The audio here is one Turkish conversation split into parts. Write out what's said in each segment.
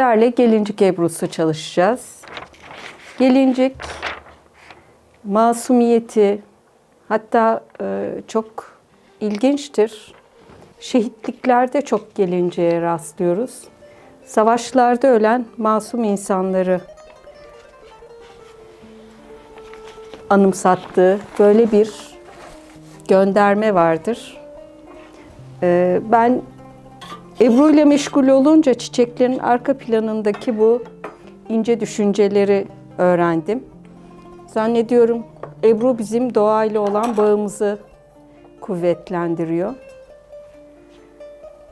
Sizlerle gelincik ebrusu çalışacağız. Gelincik masumiyeti hatta e, çok ilginçtir. Şehitliklerde çok gelinceye rastlıyoruz. Savaşlarda ölen masum insanları anımsattığı böyle bir gönderme vardır. E, ben Ebru ile meşgul olunca çiçeklerin arka planındaki bu ince düşünceleri öğrendim. Zannediyorum Ebru bizim doğayla olan bağımızı kuvvetlendiriyor.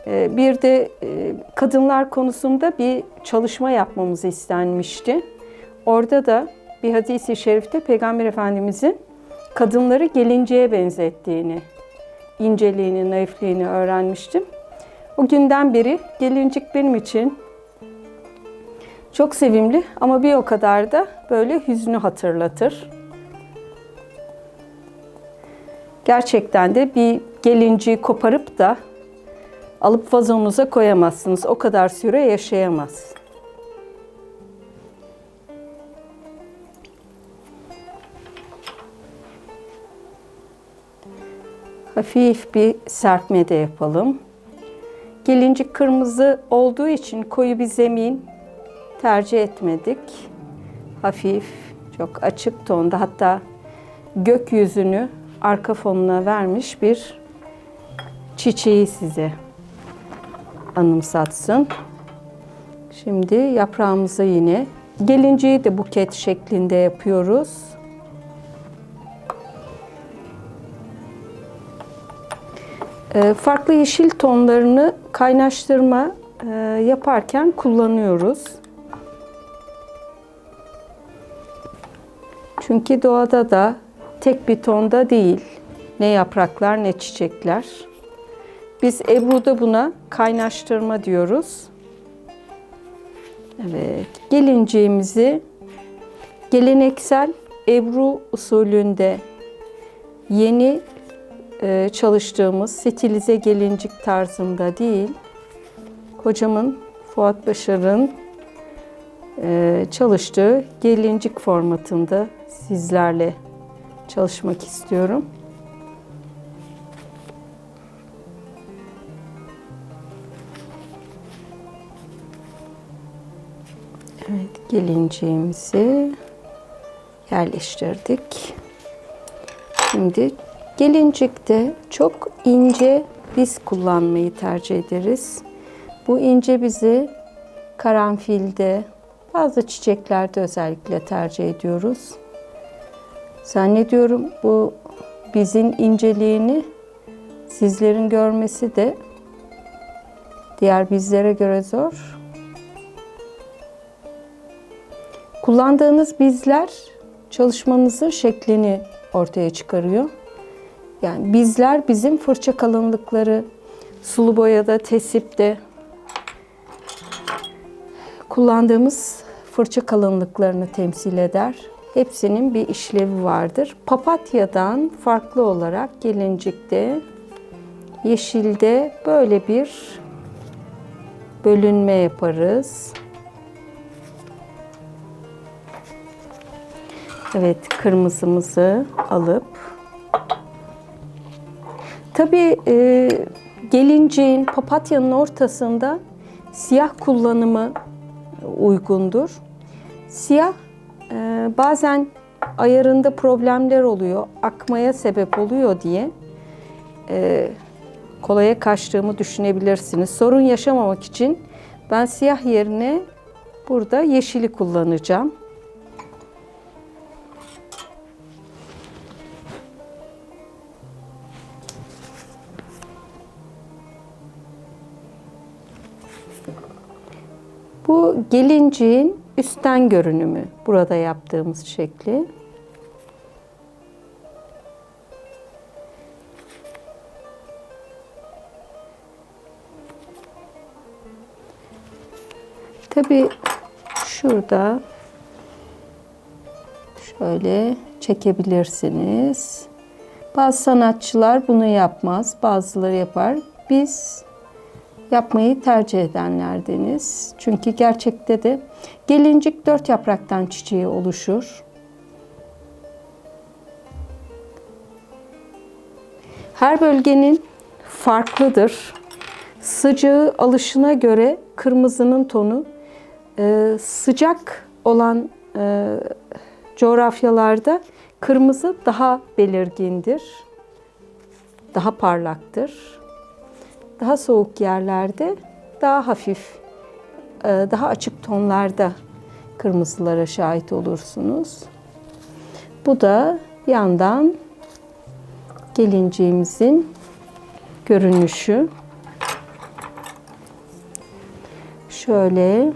Ee, Bir de e, kadınlar konusunda bir çalışma yapmamız istenmişti. Orada da bir hadisi şerifte Peygamber Efendimizin kadınları gelinceye benzettiğini, inceliğini, naifliğini öğrenmiştim. O günden beri gelincik benim için çok sevimli ama bir o kadar da böyle hüznü hatırlatır. Gerçekten de bir gelinciyi koparıp da alıp vazonuza koyamazsınız. O kadar süre yaşayamaz. Hafif bir serpme de yapalım. Gelincik kırmızı olduğu için koyu bir zemin tercih etmedik. Hafif, çok açık tonda hatta gökyüzünü arka fonuna vermiş bir çiçeği size anımsatsın. Şimdi yaprağımıza yine gelinciyi de buket şeklinde yapıyoruz. Farklı yeşil tonlarını kaynaştırma e, yaparken kullanıyoruz. Çünkü doğada da tek bir tonda değil. Ne yapraklar ne çiçekler. Biz Ebru'da buna kaynaştırma diyoruz. Evet, gelinciğimizi geleneksel Ebru usulünde yeni çalıştığımız stilize gelincik tarzında değil, hocamın Fuat Başar'ın e, çalıştığı gelincik formatında sizlerle çalışmak istiyorum. Evet, gelinciğimizi yerleştirdik. Şimdi gelincikte çok ince biz kullanmayı tercih ederiz. Bu ince bizi karanfilde, bazı çiçeklerde özellikle tercih ediyoruz. Zannediyorum bu bizin inceliğini sizlerin görmesi de diğer bizlere göre zor. Kullandığınız bizler çalışmanızın şeklini ortaya çıkarıyor. Yani bizler bizim fırça kalınlıkları sulu boyada, tesipte kullandığımız fırça kalınlıklarını temsil eder. Hepsinin bir işlevi vardır. Papatyadan farklı olarak gelincikte, yeşilde böyle bir bölünme yaparız. Evet, kırmızımızı alıp Tabii e, gelinciğin, papatyanın ortasında siyah kullanımı uygundur. Siyah e, bazen ayarında problemler oluyor, akmaya sebep oluyor diye e, kolaya kaçtığımı düşünebilirsiniz. Sorun yaşamamak için ben siyah yerine burada yeşili kullanacağım. Bu gelinciğin üstten görünümü. Burada yaptığımız şekli. Tabii şurada şöyle çekebilirsiniz. Bazı sanatçılar bunu yapmaz, bazıları yapar. Biz yapmayı tercih edenlerdeniz. Çünkü gerçekte de gelincik dört yapraktan çiçeği oluşur. Her bölgenin farklıdır. Sıcağı alışına göre kırmızının tonu e, sıcak olan e, coğrafyalarda kırmızı daha belirgindir. Daha parlaktır. Daha soğuk yerlerde daha hafif, e, daha açık tonlarda kırmızılara şahit olursunuz. Bu da yandan gelinciğimizin görünüşü. Şöyle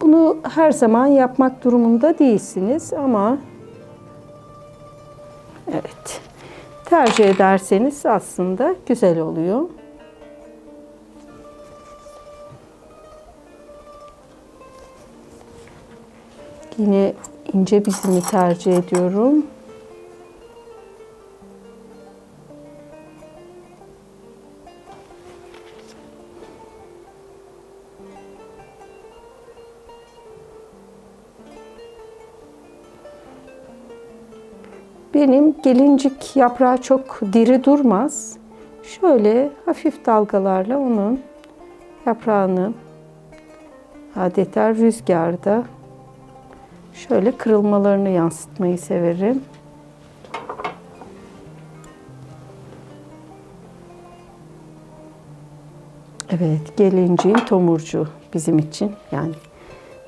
bunu her zaman yapmak durumunda değilsiniz ama evet tercih ederseniz aslında güzel oluyor. Yine ince bizimi tercih ediyorum. Benim gelincik yaprağı çok diri durmaz. Şöyle hafif dalgalarla onun yaprağını adeta rüzgarda şöyle kırılmalarını yansıtmayı severim. Evet, gelinciğin tomurcuğu bizim için. Yani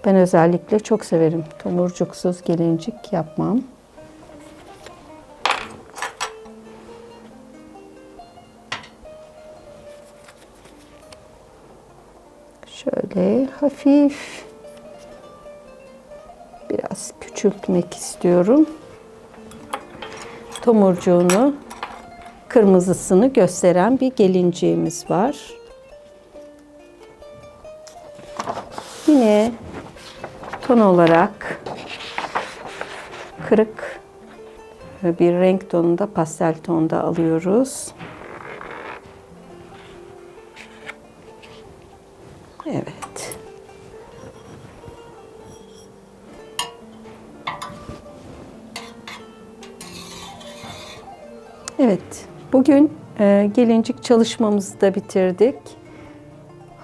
ben özellikle çok severim. Tomurcuksuz gelincik yapmam. Şöyle hafif biraz küçültmek istiyorum. Tomurcuğunu kırmızısını gösteren bir gelinciğimiz var. Yine ton olarak kırık bir renk tonunda pastel tonda alıyoruz. Evet. Evet. Bugün e, gelincik çalışmamızı da bitirdik.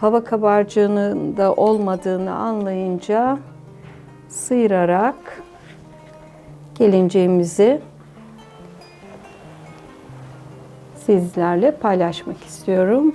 Hava kabarcığının da olmadığını anlayınca sıyırarak gelinciğimizi sizlerle paylaşmak istiyorum.